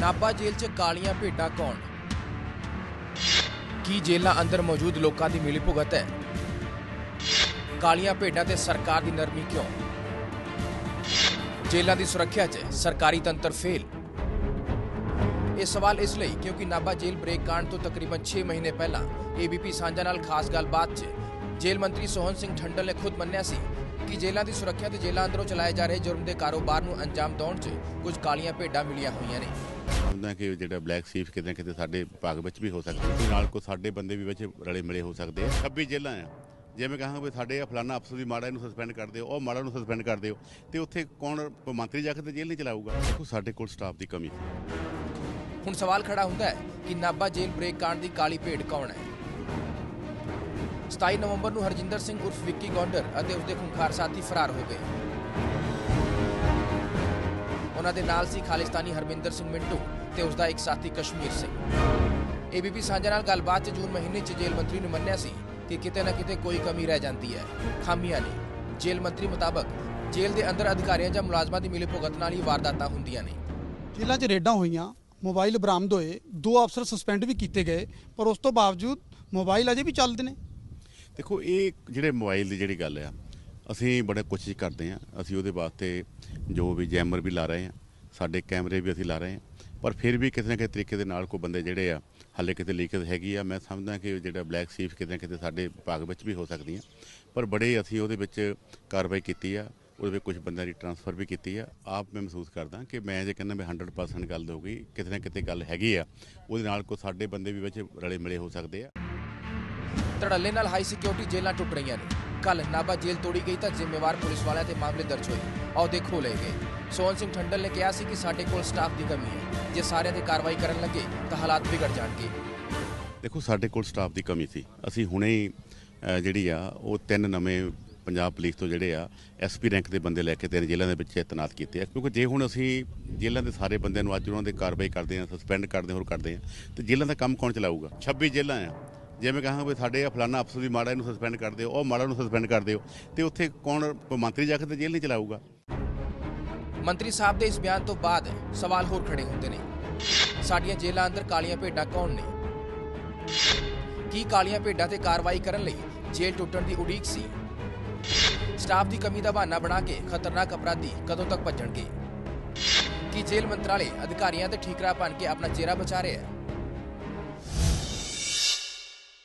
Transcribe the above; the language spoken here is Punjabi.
ਨਾਭਾ ਜੇਲ੍ਹ 'ਚ ਕਾਲੀਆਂ ਭੇਡਾਂ ਕੌਣ? ਕੀ ਜੇਲ੍ਹਾਂ ਅੰਦਰ ਮੌਜੂਦ ਲੋਕਾਂ ਦੀ ਮਿਲੀ ਭੁਗਤ ਹੈ? ਕਾਲੀਆਂ ਭੇਡਾਂ ਤੇ ਸਰਕਾਰ ਦੀ ਨਰਮੀ ਕਿਉਂ? ਜੇਲ੍ਹਾਂ ਦੀ ਸੁਰੱਖਿਆ 'ਚ ਸਰਕਾਰੀ ਤੰਤਰ ਫੇਲ। ਇਹ ਸਵਾਲ ਇਸ ਲਈ ਕਿਉਂਕਿ ਨਾਭਾ ਜੇਲ੍ਹ ਬ੍ਰੇਕ ਕਾਂਡ ਤੋਂ ਤਕਰੀਬਨ 6 ਮਹੀਨੇ ਪਹਿਲਾਂ ਏਬੀਪੀ ਸਾਂਝਾ ਨਾਲ ਖਾਸ ਗੱਲਬਾਤ 'ਚ ਜੇਲ੍ਹ ਮੰਤਰੀ ਸੋਹਨ ਸਿੰਘ ਠੰਡਲ ਨੇ ਖੁਦ ਮੰਨਿਆ ਸੀ ਕਿ ਜੇਲ੍ਹਾਂ ਦੀ ਸੁਰੱਖਿਆ ਤੇ ਜੇਲ੍ਹਾਂ ਅੰਦਰੋਂ ਚਲਾਏ ਜਾ ਰਹੇ ਜੁਰਮ ਦੇ ਕਾਰੋਬਾਰ ਨੂੰ ਅੰਜਾਮ ਦਿਉਣ 'ਚ ਕੁਝ ਕਾਲੀਆਂ ਭੇਡਾਂ ਮਿਲੀਆਂ ਹੋਈਆਂ ਨੇ। ਸਮਝਦਾ ਕਿ ਜਿਹੜਾ ਬਲੈਕ ਸੀਫ ਕਿਤੇ ਕਿਤੇ ਸਾਡੇ ਭਾਗ ਵਿੱਚ ਵੀ ਹੋ ਸਕਦਾ ਹੈ। ਨਾਲ ਕੋ ਸਾਡੇ ਬੰਦੇ ਵੀ ਵਿੱਚ ਰਲੇ ਮਿਲੇ ਹੋ ਸਕਦੇ ਆ। 26 ਜੇਲ੍ਹਾਂ ਆ। ਜਿਵੇਂ ਕਹਾਂਗੇ ਵੀ ਸਾਡੇ ਆ ਫਲਾਨਾ ਅਫਸਰ ਦੀ ਮਾੜਾ ਨੂੰ ਸਸਪੈਂਡ ਕਰ ਦਿਓ ਉਹ ਮਾੜਾ ਨੂੰ ਸਸਪੈਂਡ ਕਰ ਦਿਓ। ਤੇ ਉੱਥੇ ਕੌਣ ਕੋਈ ਮੰਤਰੀ ਜਾ ਕੇ ਤੇ ਜੇਲ੍ਹ ਨਹੀਂ ਚਲਾਊਗਾ? ਦੇਖੋ ਸਾਡੇ ਕੋਲ ਸਟਾਫ ਦੀ ਕਮੀ ਹੁਣ ਸਵਾਲ ਖੜਾ ਹੁੰਦਾ ਹੈ ਕਿ ਨਾਭਾ ਜੇਲ੍ਹ ਬ੍ਰੇਕ ਕਾਂਡ ਦੀ ਕਾਲੀ ਭੇਡ ਕੌਣ ਹੈ? 27 ਨਵੰਬਰ ਨੂੰ ਹਰਜਿੰਦਰ ਸਿੰਘ ਉਰਫ ਵਿੱਕੀ ਗੌਂਡਰ ਅਤੇ ਉਸਦੇ ਖੁੰਖਾਰ ਸਾਥੀ ਫਰਾਰ ਹੋ ਗਏ। ਉਹਨਾਂ ਦੇ ਨਾਲ ਸੀ ਖਾਲਿਸਤਾਨੀ ਹਰਮਿੰਦਰ ਸਿੰਘ ਮਿੰਟੂ ਤੇ ਉਸਦਾ ਇੱਕ ਸਾਥੀ ਕਸ਼ਮੀਰ ਸਿੰਘ। ਏਬੀਪੀ ਸਾਂਝਾ ਨਾਲ ਗੱਲਬਾਤ 'ਚ ਜੂਨ ਮਹੀਨੇ 'ਚ ਜੇਲ੍ਹ ਮੰਤਰੀ ਨੇ ਮੰਨਿਆ ਸੀ ਕਿ ਕਿਤੇ ਨਾ ਕਿਤੇ ਕੋਈ ਕਮੀ ਰਹਿ ਜਾਂਦੀ ਹੈ। ਖਾਮੀਆਂ ਨੇ ਜੇਲ੍ਹ ਮੰਤਰੀ ਮੁਤਾਬਕ ਜੇਲ੍ਹ ਦੇ ਅੰਦਰ ਅਧਿਕਾਰੀਆਂ ਜਾਂ ਮੁਲਾਜ਼ਮਾਂ ਦੀ ਮਿਲੀਭੁਗਤ ਨਾਲ ਹੀ ਵਾਰਦਾਤਾਂ ਹੁੰਦੀਆਂ ਨੇ। ਜੇਲ੍ਹਾਂ 'ਚ ਰੇਡਾਂ ਹੋਈਆਂ, ਮੋਬਾਈਲ ਬਰਾਮਦ ਹੋਏ, ਦੋ ਅਫਸਰ ਸਸਪੈਂਡ ਵੀ ਕੀਤੇ ਗਏ, ਪਰ ਉਸ ਤੋਂ ਬਾਵਜੂਦ ਮੋਬਾਈਲ ਅਜੇ ਵੀ ਚੱਲਦੇ ਨੇ। ਦੇਖੋ, ਇਹ ਜਿਹੜੇ ਮੋਬਾਈਲ ਦੀ ਜਿਹੜੀ ਗੱਲ ਆ, ਅਸੀਂ ਬੜਾ ਕੋਸ਼ਿਸ਼ ਕਰਦੇ ਆ ਅਸੀਂ ਉਹਦੇ ਵਾਸਤੇ ਜੋ ਵੀ ਜੈਮਰ ਵੀ ਲਾ ਰਹੇ ਆ ਸਾਡੇ ਕੈਮਰੇ ਵੀ ਅਸੀਂ ਲਾ ਰਹੇ ਆ ਪਰ ਫਿਰ ਵੀ ਕਿਸੇ ਨਾ ਕਿਸੇ ਤਰੀਕੇ ਦੇ ਨਾਲ ਕੋਈ ਬੰਦੇ ਜਿਹੜੇ ਆ, ਹਾਲੇ ਕਿਤੇ ਲੀਕੇਜ ਹੈਗੀ ਆ, ਮੈਂ ਸਮਝਦਾ ਕਿ ਜਿਹੜਾ ਬਲੈਕ ਸੀਫ ਕਿਤੇ ਨਾ ਕਿਤੇ ਸਾਡੇ ਭਾਗ ਵਿੱਚ ਵੀ ਹੋ ਸਕਦੀ ਆ ਪਰ ਬੜੇ ਅਸੀਂ ਉਹਦੇ ਵਿੱਚ ਕਾਰਵਾਈ ਕੀਤੀ ਆ, ਉਹਦੇ ਵਿੱਚ ਕੁਝ ਬੰਦਿਆਂ ਦੀ ਟਰਾਂਸਫਰ ਵੀ ਕੀਤੀ ਆ। ਆਪ ਮੈਂ ਮਹਿਸੂਸ ਕਰਦਾ ਕਿ ਮੈਂ ਜੇ ਕਹਿੰਦਾ ਮੈਂ 100% ਗੱਲ ਹੋਊਗੀ ਕਿਤੇ ਨਾ ਕਿਤੇ ਗੱਲ ਹੈਗੀ ਆ, ਉਹਦੇ ਨਾਲ ਕੋਈ ਸਾਡੇ ਬੰਦੇ ਵੀ ਵਿੱਚ ਰਲੇ ਮਿਲੇ ਹੋ ਸਕਦੇ ਆ। ਧੜੱਲੇ ਨਾਲ ਹਾਈ ਸਿਕਿਉਰਿਟੀ ਜੇਲ੍ਹਾਂ ਟੁੱਟ ਰਹੀਆਂ ਨੇ। ਕੱਲ ਨਾਭਾ ਜੇਲ੍ਹ ਤੋੜੀ ਗਈ ਤਾਂ ਜ਼ਿੰਮੇਵਾਰ ਪੁਲਿਸ ਵਾਲਿਆਂ ਤੇ ਮਾਮਲੇ ਦਰਜ ਹੋਏ। ਅਹੁਦੇ ਦੇਖੋ ਲਏ ਗਏ। ਸੋਹਨ ਸਿੰਘ ਠੰਡਲ ਨੇ ਕਿਹਾ ਸੀ ਕਿ ਸਾਡੇ ਕੋਲ ਸਟਾਫ ਦੀ ਕਮੀ ਹੈ। ਜੇ ਸਾਰਿਆਂ ਤੇ ਕਾਰਵਾਈ ਕਰਨ ਲੱਗੇ ਤਾਂ ਹਾਲਾਤ ਵਿਗੜ ਜਾਣਗੇ। ਦੇਖੋ, ਸਾਡੇ ਕੋਲ ਸਟਾਫ ਦੀ ਕਮੀ ਸੀ। ਅਸੀਂ ਹੁਣੇ ਹੀ ਜਿਹੜੀ ਆ, ਉਹ ਤਿੰਨ ਨਵੇਂ ਪੰਜਾਬ ਪੁਲਿਸ ਤੋਂ ਜਿਹੜੇ ਆ ਐਸਪੀ ਰੈਂਕ ਦੇ ਬੰਦੇ ਲੈ ਕੇ ਤਿੰਨ ਜ਼ਿਲ੍ਹਿਆਂ ਦੇ ਵਿੱਚ ਤੈਨਾਤ ਕੀਤੇ ਆ। ਕਿਉਂਕਿ ਜੇ ਹੁਣ ਅਸੀਂ ਜ਼ਿਲ੍ਹਿਆਂ ਦੇ ਸਾਰੇ ਬੰਦਿਆਂ ਨੂੰ ਅੱਜ ਉਹਨਾਂ ਦੇ ਕਾਰਵਾਈ ਕਰਦੇ ਆ ਸਸਪੈਂਡ ਕਰਦੇ ਹੋਰ ਕਰਦੇ ਆ ਤੇ ਜ਼ਿਲ੍ਹਿਆਂ ਦਾ ਕੰਮ ਕੌਣ ਚਲਾਊਗਾ? 26 ਜ਼ਿਲ੍ਹਾ ਆ। ਜਿਵੇਂ ਕਹਾਂਗੇ ਵੀ ਸਾਡੇ ਆ ਫਲਾਨਾ ਅਫਸਰ ਦੀ ਮਾੜਾ ਨੂੰ ਸਸਪੈਂਡ ਕਰ ਦਿਓ, ਉਹ ਮਾੜਾ ਨੂੰ ਸਸਪੈਂਡ ਕਰ ਦਿਓ, ਤੇ ਉੱਥੇ ਕੌਣ ਮੰਤਰੀ ਜਾ ਕੇ ਤੇ ਜੇਲ੍ਹ ਨਹੀਂ ਚਲਾਊਗਾ? ਮੰਤਰੀ ਸਾਹਿਬ ਦੇ ਇਸ ਬਿਆਨ ਤੋਂ ਬਾਅਦ ਸਵਾਲ ਹੋਰ ਖੜੇ ਹੁੰਦੇ ਨੇ। ਸਾਡੀਆਂ ਜੇਲ੍ਹਾਂ ਅੰਦਰ ਕਾਲੀਆਂ ਭੇਡਾਂ ਕੌਣ ਨੇ? ਕੀ ਕਾਲੀਆਂ ਭੇਡਾਂ ਤੇ ਕਾਰਵਾਈ ਕਰਨ ਲਈ ਜੇਲ੍ਹ ਟੁੱਟਣ ਦੀ ਉਡੀਕ ਸੀ? ਸਟਾਫ ਦੀ ਕਮੀ ਦਾ ਬਹਾਨਾ ਬਣਾ ਕੇ ਖਤਰਨਾਕ ਅਪਰਾਧੀ ਕਦੋਂ ਤੱਕ ਭੱਜਣਗੇ? ਕੀ ਜੇਲ੍ਹ ਮੰਤਰਾਲੇ ਅਧਿਕਾਰੀਆਂ ਤੇ ਠੀਕਰਾ ਬਣ ਕੇ ਆਪਣਾ ਚਿਹਰਾ ਬਚਾ ਰਿਹਾ ਹੈ?